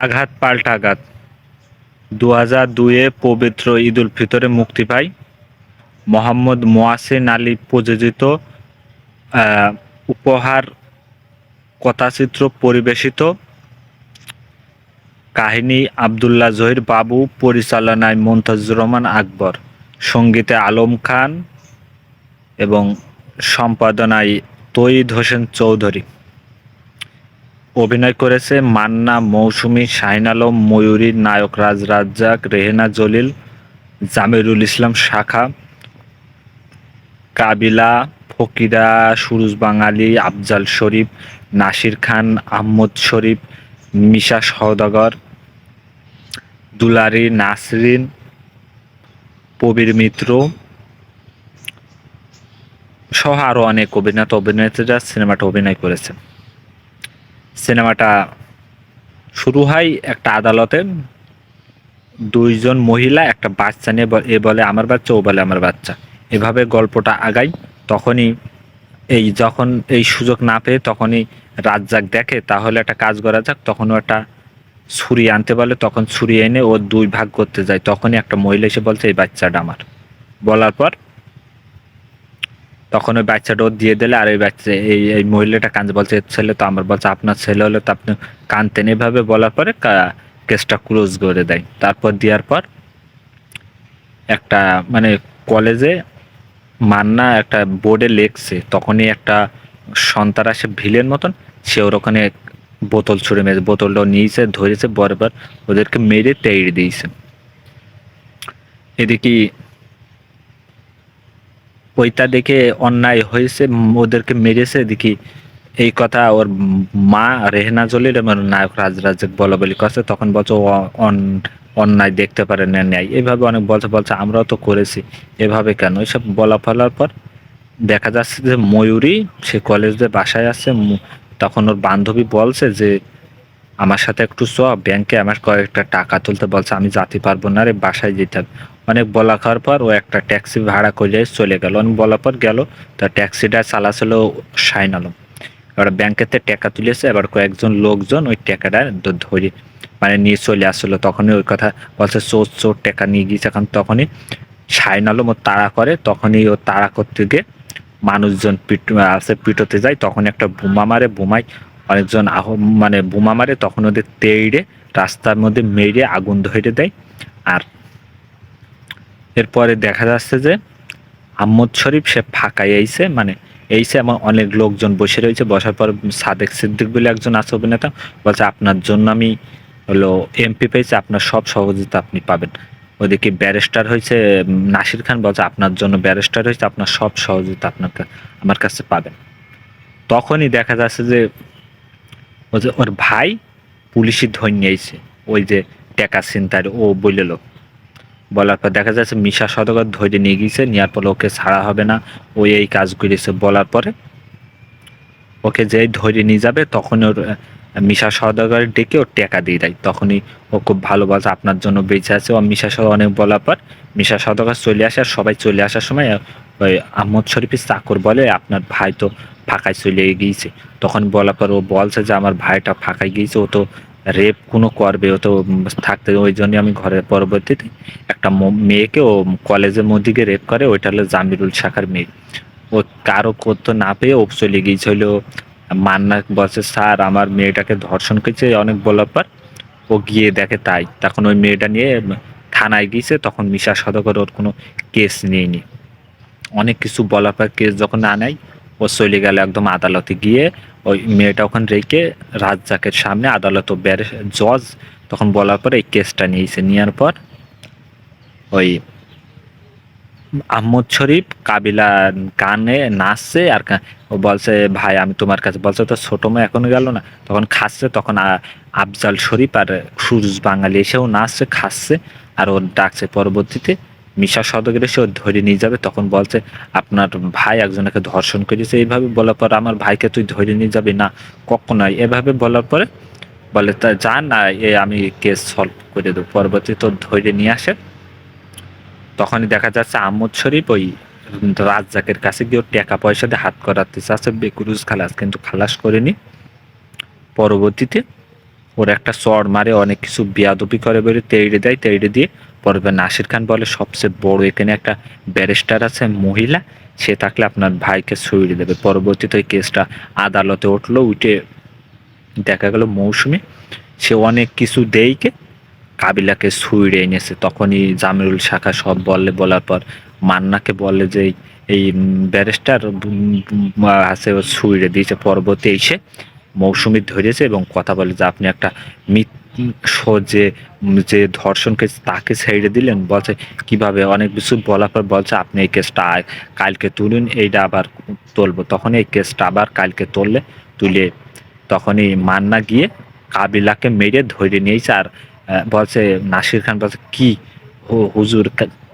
আঘাত, পাল্টা আঘাত। দু হাজার দুয়ে পবিত্র ঈদ উল ফিতরে মুক্তি পায় মোহাম্মদ মোয়াসিন আলী প্রযোজিত উপহার কথাচিত্র পরিবেশিত। কাহিনী আবদুল্লাহ জহির বাবু, পরিচালনায় মন্তাজুর রহমান আকবর। সঙ্গীতে আলম খান এবং সম্পাদনায় তৈদ হোসেন চৌধুরী। অভিনয় করেছে মান্না, মৌসুমী, শাহিন আলম, ময়ূরী, নায়ক রাজ রাজ্জাক, রেহেনা জলিল, জামিরুল ইসলাম শাখা, কাবিলা, ফকিরা, সুরুজ বাঙালি, আফজাল শরীফ, নাসির খান, আহমদ শরীফ, মিশা সওদাগর, দুলারি নাসরিন, প্রবীর মিত্র সহ আরও অনেক অভিনেতা, অভিনেত্রীরা সিনেমাটা অভিনয় করেছে সিনেমাটা শুরু হয় একটা আদালতে দুইজন মহিলা একটা বাচ্চা নিয়ে এ বলে আমার বাচ্চা, ও বলে আমার বাচ্চা। এভাবে গল্পটা আগাই, তখনই এই যখন এই সুযোগ না পেয়ে তখনই রাজ্জাক দেখে, তাহলে একটা কাজ করা যাক, তখনও একটা ছুরি আনতে বলে, তখন ছুরি এনে ও দুই ভাগ করতে যায়। তখনই একটা মহিলা এসে বলছে, এই বাচ্চাটা আমার। বলার পর তখন ওই বাচ্চাটা ওর দিয়ে দিলে, আর ওই বাচ্চা, এই এই মহিলাটা কাঁদছে বলছে ছেলে তো আমার, বলছে, আপনার ছেলে হলে তো আপনি কানতেন এভাবে বলার পরে কেসটা ক্লোজ করে দেয়। তারপর দেওয়ার পর একটা মানে কলেজে মান্না একটা বোর্ডে লেখছে, তখনই একটা সন্ত্রাসে ভিলের মতন, সে ওর ওখানে বোতল ছুঁড়ে মেরেছে বোতলটাও নিয়েছে, ধরেছে, বরবার ওদেরকে মেরে তেড়ে দিয়েছে। এদিকে ওইটা দেখে অন্যায় হয়েছে, ওদেরকে মেরেছে, দেখি এই কথা ওর মা রেহেনা জলিল এবং নায়ক রাজ রাজাক বলা বলি করছে, তখন বলছে অন্যায় দেখতে পারে না, ন্যায়। এইভাবে অনেক বলছে বলছে আমরাও তো করেছি। এভাবে কেন? এসব বলা ফলার পর দেখা যাচ্ছে যে ময়ূরী সে কলেজে বাসায় আছে তখন ওর বান্ধবী বলছে যে আমার সাথে একটু চ ব্যাংকে আমার কয়েকটা টাকা তুলতে বলছে, আমি যেতে পারব না রে, বাসায় যেতে হবে। অনেক বলা খাওয়ার পর ও একটা ট্যাক্সি ভাড়া করে চলে গেল। অনেক বলার পর গেল তার ট্যাক্সিটা চালাছিল শাইন আলম। এবার ব্যাংকেতে টাকা তুলেছে, এবার কয়েকজন লোকজন ওই টাকাটা ধরে মানে নিয়ে চলে আসলো। তখনই ওই কথা বলছে, চোর চোর, টাকা নিয়ে গিয়েছে। এখন তখনই শাইন আলম ও তাড়া করে, তখনই ও তাড়া করতে গিয়ে মানুষজন পিট আছে পিটোতে যায় তখন একটা বোমা মারে, বোমায় অনেকজন আহ মানে বোমা মারে, তখন ওদের তেড়ে রাস্তার মধ্যে মেরে আগুন ধরে দেয়। আর এরপরে দেখা যাচ্ছে যে আহমদ শরীফ, সে ফাঁকাই আইছে মানে এইসে এবং অনেক লোকজন বসে রয়েছে, বসার পর সাদেক সিদ্দিক বলে একজন আছে অভিনেতা, বলছে, আপনার জন্য আমি হলো এমপি পেয়েছি, আপনার সব সহযোগিতা আপনি পাবেন। ওদিকে ব্যারিস্টার হয়েছে নাসির খান, বলছে, আপনার জন্য ব্যারিস্টার হয়েছে, আপনার সব সহযোগিতা আপনার আমার কাছে পাবেন। তখনই দেখা যাচ্ছে যে ও যে ওর ভাই পুলিশি ধরে নিয়েছে ওই যে টেকা চিন্তার ও বলল বলার পর দেখা যাচ্ছে মিশা সদগর ধরে নিয়ে গিয়েছে নেওয়ার পর ওকে ছাড়া হবে না। ও এই কাজ করেছে বলার পরে। ওকে যে ধরে নিয়ে যাবে তখন ওর মিশা সদাগর ডেকে ওর টাকা দিয়ে দেয়। তখনই ও খুব ভালো বলছে আপনার জন্য বেঁচে আছে। ও মিশা সদ অনেক বলার পর মিশা সদাগর চলে আসে আর সবাই চলে আসার সময় ওই আহমদ শরীফের চাকর বলে, আপনার ভাই তো ফাঁকায় চলে গিয়েছে। তখন বলার পর ও বলছে যে, আমার ভাইটা ফাঁকায় গিয়েছে, ও তো রেপ কোনো করবে, ও তো থাকতে ওই জন্য আমি ঘরের পরবর্তীতে একটা মেয়েকে ও কলেজের মধ্যে গিয়ে রেপ করে, ওইটা হলো জামিরুল শাখার মেয়ে। ও কারও করতো না পেয়ে ও চলে গিয়েছিল মান্না বলছে, স্যার, আমার মেয়েটাকে ধর্ষণ করেছে, অনেক বলার পর ও গিয়ে দেখে তাই। তখন ওই মেয়েটা নিয়ে থানায় গিয়েছে, তখন মিশা সদগর ওর কোনো কেস নিয়েনি। অনেক কিছু বলার পর কেস যখন না নেয়, ও চলে গেল একদম আদালতে গিয়ে। ওই মেয়েটা ওখানে রেখে রাজ্জাকের সামনে আদালত বের জজ তখন বলার পর এই কেসটা নিয়েছে। নেওয়ার পর ওই আহমদ শরীফ কাবিলা গানে নাচছে আর বলছে, ভাই, আমি তোমার কাছে বলছে তো ছোট মেয়ে এখনও গেল না। তখন খাচ্ছে, তখন আফজাল শরীফ আর সুরজ বাঙালি এসেও নাচছে, খাচ্ছে আর ওর ডাকছে পরবর্তীতে। মিশা সদকের এসে ও ধরে নিয়ে যাবে। তখন বলছে, আপনার ভাই একজনকে ধর্ষণ করেছে, এইভাবে বলার পর আমার ভাইকে তুই ধরে নিয়ে যাবি না কখনোই এভাবে বলার পরে বলে, তা যা না, এ আমি কেস সলভ করে দেবো। পরবর্তী তোর ধরে নিয়ে আসে। তখনই দেখা যাচ্ছে আহমদ শরীফ ওই রাজ্জাকের কাছে গিয়ে টাকা পয়সা দিয়ে হাত করাতে চাচ্ছে, বেকুরুজ খালাস, কিন্তু খালাস করেনি। পরবর্তীতে ওর একটা চড় মারে, অনেক কিছু বিয়াদবি করে বেরো তেড়ে দেয় তেড়ে দিয়ে পরে নাসির খান বলে সবচেয়ে বড় এখানে একটা ব্যারিস্টার আছে, মহিলা, সে থাকলে আপনার ভাইকে ছুঁড়ে দেবে। পরবর্তীতে ওই কেসটা আদালতে উঠল, উঠে দেখা গেল মৌসুমি, সে অনেক কিছু দেইকে কাবিলাকে ছুঁড়ে এনেছে। তখনই জামিরুল শাখা সব বললে বলার পর মান্নাকে বলে যে, এই- ব্যারিস্টার আছে ছুঁড়ে দিয়েছে, পরবর্তী এসে মৌসুমি ধরেছে এবং কথা বলে যে, আপনি একটা মিথ যে যে ধর্ষণকে তাকে ছেড়ে দিলেন, বলছে, কীভাবে? অনেক কিছু বলার পর বলছে, আপনি এই কেসটা কালকে তুলুন, এইটা আবার তুলবো। তখন এই কেসটা আবার কালকে তুললে, তুলে তখনই মান্না গিয়ে কাবিলাকে মেরে ধরে নিয়েছে। আর বলছে নাসির খান বলছে, কি? হুজুর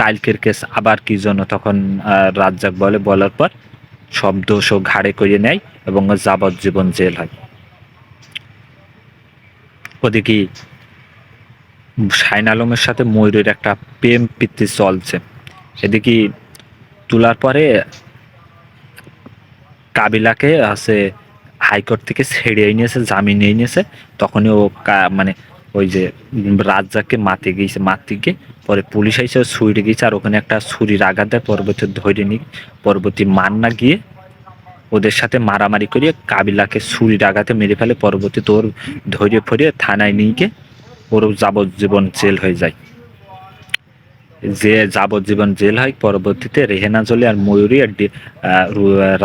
কালকের কেস আবার কি জন্য? তখন রাজ্জাক বলে, বলার পর সব দোষও ঘাড়ে করে নেয় এবং যাবজ্জীবন জেল হয়। ওদিকে শাইন আলমের সাথে ময়ূরের একটা প্রেম প্রীতি চলছে। এদিকে তোলার পরে কাবিলাকে আছে হাইকোর্ট থেকে ছেড়ে নিয়েছে জামিন নিয়ে নিয়েছে তখনই ও মানে ওই যে রাজ্জাককে মাতে গিয়েছে, মারতে গিয়ে পরে পুলিশ এসে ছুঁড়ে গিয়েছে আর ওখানে একটা ছুরির আঘাত দেয়, পরবর্তী ধরে নিয়ে পরবর্তী মান্না গিয়ে ওদের সাথে মারামারি করিয়ে কাবিলাকে ছুরির আঘাতে মেরে ফেলে, পরবর্তী তোর ধৈর্য ফরিয়ে থানায় নিয়ে গিয়ে ওর যাবজ্জীবন জেল হয়ে যায়। যে যাবজ্জীবন জেল হয়, পরবর্তীতে রেহেনা জলি আর ময়ূরী আর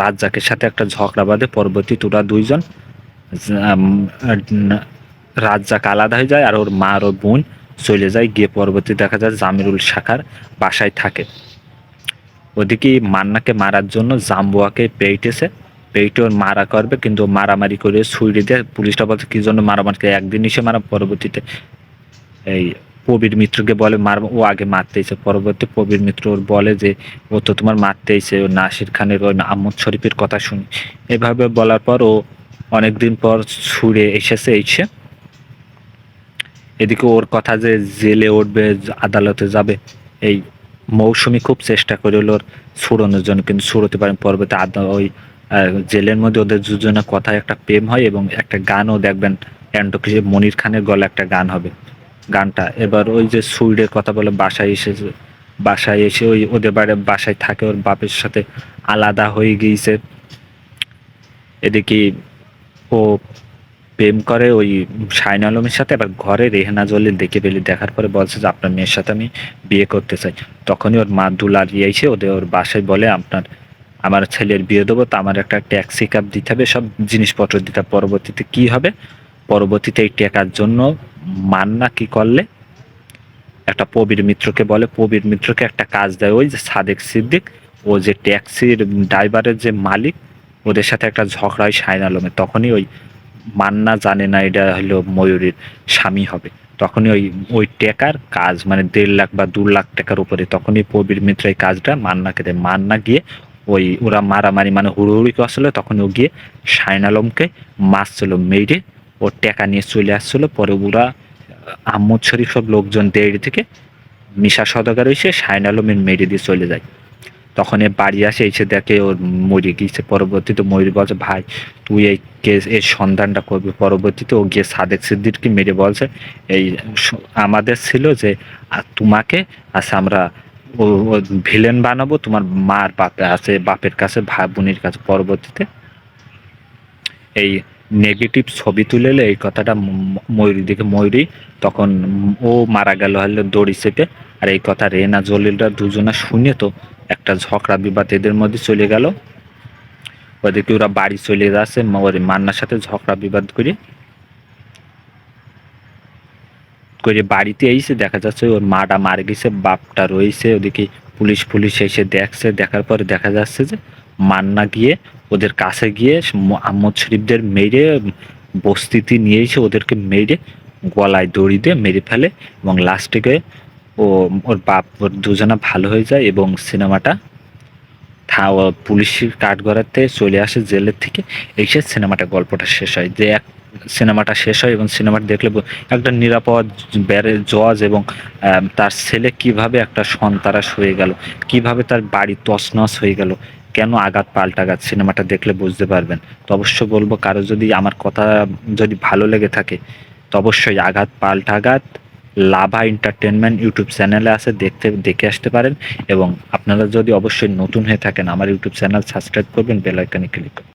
রাজ্জাকের সাথে একটা ঝগড়া বাঁধে, পরবর্তী তোরা দুইজন রাজ্জাক আলাদা হয়ে যায় আর ওর মা আর ওর বোন চলে যায়, গিয়ে পরবর্তী দেখা যায় জামিরুল শাখার বাসায় থাকে। ওদিকে মান্নাকে মারার জন্য জাম্বুয়াকে পেইটেছে। পেইটে ওর মারা করবে, কিন্তু মারামারি করে ছুঁড়ে দিয়ে পুলিশটা বলছে, কি জন্য মারামারি করে? একদিন এসে মারা, পরবর্তীতে এই প্রবীর মিত্রকে বলে মার ও আগে মারতেইছে। পরবর্তী প্রবীর মিত্র ওর বলে যে, ও তো তোমার মারতে মারতেইছে, ও নাসির খানের ওই আহমদ শরীফের কথা শুনি। এভাবে বলার পর ও অনেকদিন পর ছুঁড়ে এসেছে, এসে এদিকে ওর কথা যে জেলে উঠবে, আদালতে যাবে, এই মৌসুমি খুব চেষ্টা করে হলো ওর ছুড়ানোর জন্য। কিন্তু ছুড়োতে পারেন পরবর্তী আদা ওই জেলের মধ্যে ওদের দুজনের কথায় একটা প্রেম হয় এবং একটা গানও দেখবেন অ্যান্টোকিসে মনির খানের গলা একটা গান হবে, গানটা। এবার ওই যে সুইডের কথা বলে বাসায় এসেছে বাসায় এসে ওই ওদের বাড়ি, বাসায় থাকে ওর বাপের সাথে আলাদা হয়ে গিয়েছে। এদিকে ও প্রেম করে ওই শাইন আলমের সাথে এবার ঘরে রেহেনা জলি দেখে পেলে দেখার পরে বলছে যে, আপনার মেয়ের সাথে আমি বিয়ে করতে চাই। তখনই ওর মা দুলারি এসে ওদের ওর বাসায় বলে, আপনার, আমার ছেলের বিয়ে দেবো, তো আমার একটা ট্যাক্সি ক্যাব দিতে হবে, সব জিনিসপত্র দিতে হবে। পরবর্তীতে কি হবে? পরবর্তীতে এই টাকার জন্য মান্না কি করলে? একটা প্রবীর মিত্রকে বলে, প্রবীর মিত্রকে একটা কাজ দেয় ওই যে সাদেক সিদ্দিক, ও যে ট্যাক্সির ড্রাইভারের যে মালিক, ওদের সাথে একটা ঝগড়া হয় শাইন আলমের তখনই ওই মান্না জানে না এটা হলো ময়ূরের স্বামী হবে। তখনই ওই ওই টাকার কাজ মানে দেড় লাখ বা দু লাখ টাকার উপরে তখনই প্রবীর মিত্র এই কাজটা মান্নাকে দেয়। মান্না গিয়ে ওই, ওরা মারামারি মানে হুড়োহুড়ি করছিল তখন ও গিয়ে শাইন আলমকে মারছিল, মেরে ও টাকা নিয়ে চলে আসছিল। পরে ওরা, আহমদ শরীফ সব লোকজন দেড় থেকে মিশা সদাগার এসে শাইন আলমের মেরে দিয়ে চলে যায়। তখন এ বাড়ি আসে, এসে দেখে ওর মরে গিয়েছে। পরবর্তীতে ময়ূর বলছে, ভাই, তুই এই কেস এর সন্ধানটা করবি। পরবর্তীতে ও গিয়ে সাদেক সিদ্দিরকে মেরে বলছে, এই আমাদের ছিল যে তোমাকে আচ্ছা আমরা ও ভিলেন বানাবো, তোমার মার বাপে আছে, বাপের কাছে, ভাই বোনের কাছে। পরবর্তীতে এই নেগেটিভ ছবি তুলে এলে এই কথাটা ময়ূরী দিকে, ময়ূরী তখন ও মারা গেল হলে দড়ি চেপে আর এই কথা রেনা জলিলরা দুজনা শুনে তো একটা ঝগড়া বিবাদ এদের মধ্যে চলে গেল। ওদিকে ওরা বাড়ি চলে যাচ্ছে, ওর মান্নার সাথে ঝগড়া বিবাদ করে। করে বাড়িতে এসে দেখা যাচ্ছে ওর মাটা মার গেছে, বাপটা রয়েছে, ওদিকে পুলিশ পুলিশ এসে দেখছে, দেখার পরে দেখা যাচ্ছে যে মান্না গিয়ে ওদের কাছে গিয়ে আহমদ শরীফদের মেরে, বস্তিতে নিয়ে এসে ওদেরকে মেরে গলায় দড়ি দিয়ে মেরে ফেলে এবং লাস্টে ও ওর বাপ, ওর দুজনা ভালো হয়ে যায় এবং সিনেমাটা থা পুলিশের কাঠগড়াতে চলে আসে জেলের থেকে, এসে সিনেমাটা, গল্পটা শেষ হয়। যে এক, সিনেমাটা শেষ হয় এবং সিনেমাটা দেখলে একটা নিরাপদ ব্যারে জজ এবং তার ছেলে কীভাবে একটা সন্তারাস হয়ে গেল, কীভাবে তার বাড়ি তছনছ হয়ে গেল, কেন আঘাত পাল্টাঘাত সিনেমাটা দেখলে বুঝতে পারবেন। তো অবশ্য বলব, কারও যদি আমার কথা যদি ভালো লেগে থাকে, তো অবশ্যই আঘাত পাল্টাঘাত লাভা এন্টারটেনমেন্ট ইউটিউব চ্যানেলে আছে, দেখতে, দেখে আসতে পারেন। এবং আপনারা যদি অবশ্যই নতুন হয়ে থাকেন, আমার ইউটিউব চ্যানেল সাবস্ক্রাইব করবেন বেল ক্লিক করবেন।